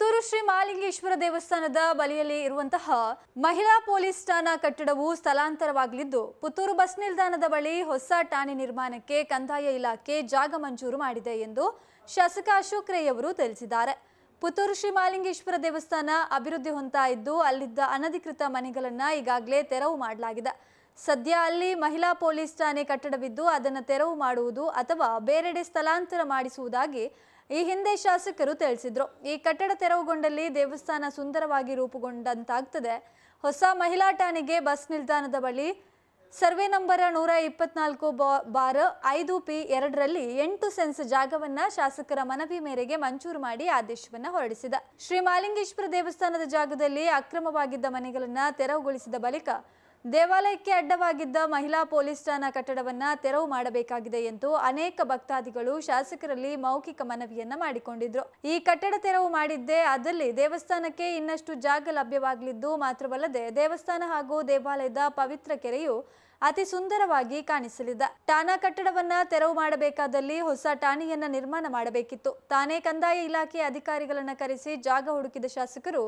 ಪುತ್ತೂರು ಶ್ರೀ ಮಾಲಿಂಗೇಶ್ವರ ದೇವಸ್ಥಾನದ ಬಳಿಯಲ್ಲಿ ಇರುವಂತಹ ಮಹಿಳಾ ಪೊಲೀಸ್ ಠಾಣಾ ಕಟ್ಟಡವು ಸ್ಥಳಾಂತರವಾಗಲಿದ್ದು, ಪುತ್ತೂರು ಬಸ್ ನಿಲ್ದಾಣದ ಬಳಿ ಹೊಸ ಠಾಣೆ ನಿರ್ಮಾಣಕ್ಕೆ ಕಂದಾಯ ಇಲಾಖೆ ಜಾಗ ಮಂಜೂರು ಮಾಡಿದೆ ಎಂದು ಶಾಸಕ ಅಶೋಕ್ ರೈ ಅವರು ತಿಳಿಸಿದ್ದಾರೆ. ಪುತ್ತೂರು ಶ್ರೀ ಮಾಲಿಂಗೇಶ್ವರ ದೇವಸ್ಥಾನ ಅಭಿವೃದ್ಧಿ ಹೊಂದ್ತಾ ಇದ್ದು ಅಲ್ಲಿದ್ದ ಅನಧಿಕೃತ ಮನೆಗಳನ್ನು ಈಗಾಗಲೇ ತೆರವು ಮಾಡಲಾಗಿದೆ. ಸದ್ಯ ಅಲ್ಲಿ ಮಹಿಳಾ ಪೊಲೀಸ್ ಠಾಣೆ ಕಟ್ಟಡವಿದ್ದು, ಅದನ್ನು ತೆರವು ಮಾಡುವುದು ಅಥವಾ ಬೇರೆಡೆ ಸ್ಥಳಾಂತರ ಮಾಡಿಸುವುದಾಗಿ ಈ ಹಿಂದೆ ಶಾಸಕರು ತಿಳಿಸಿದ್ರು, ಈ ಕಟ್ಟಡ ತೆರವುಗೊಂಡಲ್ಲಿ ದೇವಸ್ಥಾನ ಸುಂದರವಾಗಿ ರೂಪುಗೊಂಡಂತಾಗ್ತದೆ. ಹೊಸ ಮಹಿಳಾ ಠಾಣೆಗೆ ಬಸ್ ನಿಲ್ದಾಣದ ಬಳಿ ಸರ್ವೆ ನಂಬರ್ ನೂರ ಇಪ್ಪತ್ನಾಲ್ಕು ಬಾರ್ ಐದು ಪಿ ಎರಡರಲ್ಲಿ ಎಂಟು ಸೆನ್ಸ್ ಜಾಗವನ್ನ ಶಾಸಕರ ಮನವಿ ಮೇರೆಗೆ ಮಂಜೂರು ಮಾಡಿ ಆದೇಶವನ್ನ ಹೊರಡಿಸಿದ. ಶ್ರೀ ಮಾಲಿಂಗೇಶ್ವರ ದೇವಸ್ಥಾನದ ಜಾಗದಲ್ಲಿ ಅಕ್ರಮವಾಗಿದ್ದ ಮನೆಗಳನ್ನ ತೆರವುಗೊಳಿಸಿದ ಬಳಿಕ ದೇವಾಲಯಕ್ಕೆ ಅಡ್ಡವಾಗಿದ್ದ ಮಹಿಳಾ ಪೊಲೀಸ್ ಠಾಣಾ ಕಟ್ಟಡವನ್ನ ತೆರವು ಮಾಡಬೇಕಾಗಿದೆ ಎಂದು ಅನೇಕ ಭಕ್ತಾದಿಗಳು ಶಾಸಕರಲ್ಲಿ ಮೌಖಿಕ ಮನವಿಯನ್ನ ಮಾಡಿಕೊಂಡಿದ್ರು. ಈ ಕಟ್ಟಡ ತೆರವು ಮಾಡಿದ್ದೇ ಅದಲ್ಲಿ ದೇವಸ್ಥಾನಕ್ಕೆ ಇನ್ನಷ್ಟು ಜಾಗ ಲಭ್ಯವಾಗಲಿದ್ದು ಮಾತ್ರವಲ್ಲದೆ ದೇವಸ್ಥಾನ ಹಾಗೂ ದೇವಾಲಯದ ಪವಿತ್ರ ಕೆರೆಯು ಅತಿ ಸುಂದರವಾಗಿ ಕಾಣಿಸಲಿದೆ. ಠಾಣಾ ಕಟ್ಟಡವನ್ನ ತೆರವು ಮಾಡಬೇಕಾದಲ್ಲಿ ಹೊಸ ಠಾಣೆಯನ್ನ ನಿರ್ಮಾಣ ಮಾಡಬೇಕಿತ್ತು. ತಾನೇ ಕಂದಾಯ ಇಲಾಖೆ ಅಧಿಕಾರಿಗಳನ್ನ ಕರೆಸಿ ಜಾಗ ಹುಡುಕಿದ ಶಾಸಕರು,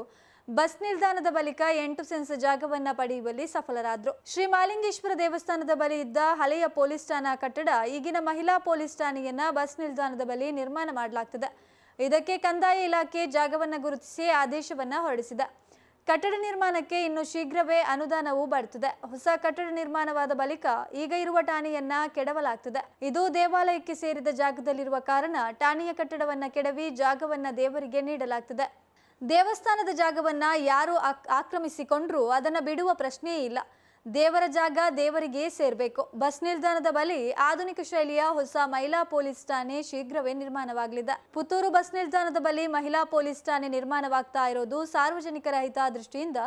ಬಸ್ ನಿಲ್ದಾಣದ ಬಳಿಕ ಎಂಟು ಸೆನ್ಸ್ ಜಾಗವನ್ನ ಪಡೆಯುವಲ್ಲಿ ಸಫಲರಾದ್ರು. ಶ್ರೀ ಮಾಲಿಂಗೇಶ್ವರ ದೇವಸ್ಥಾನದ ಬಳಿ ಇದ್ದ ಹಳೆಯ ಪೊಲೀಸ್ ಠಾಣಾ ಕಟ್ಟಡ, ಈಗಿನ ಮಹಿಳಾ ಪೊಲೀಸ್ ಠಾಣೆಯನ್ನ ಬಸ್ ನಿಲ್ದಾಣದ ಬಳಿ ನಿರ್ಮಾಣ ಮಾಡಲಾಗ್ತದೆ. ಇದಕ್ಕೆ ಕಂದಾಯ ಇಲಾಖೆ ಜಾಗವನ್ನ ಗುರುತಿಸಿ ಆದೇಶವನ್ನ ಹೊರಡಿಸಿದೆ. ಕಟ್ಟಡ ನಿರ್ಮಾಣಕ್ಕೆ ಇನ್ನು ಶೀಘ್ರವೇ ಅನುದಾನವೂ ಬರುತ್ತದೆ. ಹೊಸ ಕಟ್ಟಡ ನಿರ್ಮಾಣವಾದ ಬಳಿಕ ಈಗ ಇರುವ ಠಾಣೆಯನ್ನ ಕೆಡವಲಾಗ್ತದೆ. ಇದು ದೇವಾಲಯಕ್ಕೆ ಸೇರಿದ ಜಾಗದಲ್ಲಿರುವ ಕಾರಣ ಠಾಣೆಯ ಕಟ್ಟಡವನ್ನ ಕೆಡವಿ ಜಾಗವನ್ನ ದೇವರಿಗೆ ನೀಡಲಾಗ್ತದೆ. ದೇವಸ್ಥಾನದ ಜಾಗವನ್ನ ಯಾರು ಆಕ್- ಆಕ್ರಮಿಸಿಕೊಂಡ್ರೂ ಅದನ್ನ ಬಿಡುವ ಪ್ರಶ್ನೆಯೇ ಇಲ್ಲ. ದೇವರ ಜಾಗ ದೇವರಿಗೆ ಸೇರ್ಬೇಕು. ಬಸ್ ನಿಲ್ದಾಣದ ಬಳಿ ಆಧುನಿಕ ಶೈಲಿಯ ಹೊಸ ಮಹಿಳಾ ಪೊಲೀಸ್ ಠಾಣೆ ಶೀಘ್ರವೇ ನಿರ್ಮಾಣವಾಗಲಿದೆ. ಪುತ್ತೂರು ಬಸ್ ನಿಲ್ದಾಣದ ಬಳಿ ಮಹಿಳಾ ಪೊಲೀಸ್ ಠಾಣೆ ನಿರ್ಮಾಣವಾಗ್ತಾ ಇರೋದು ಸಾರ್ವಜನಿಕರ ಹಿತದೃಷ್ಟಿಯಿಂದ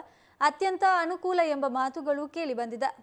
ಅತ್ಯಂತ ಅನುಕೂಲ ಎಂಬ ಮಾತುಗಳು ಕೇಳಿ ಬಂದಿದೆ.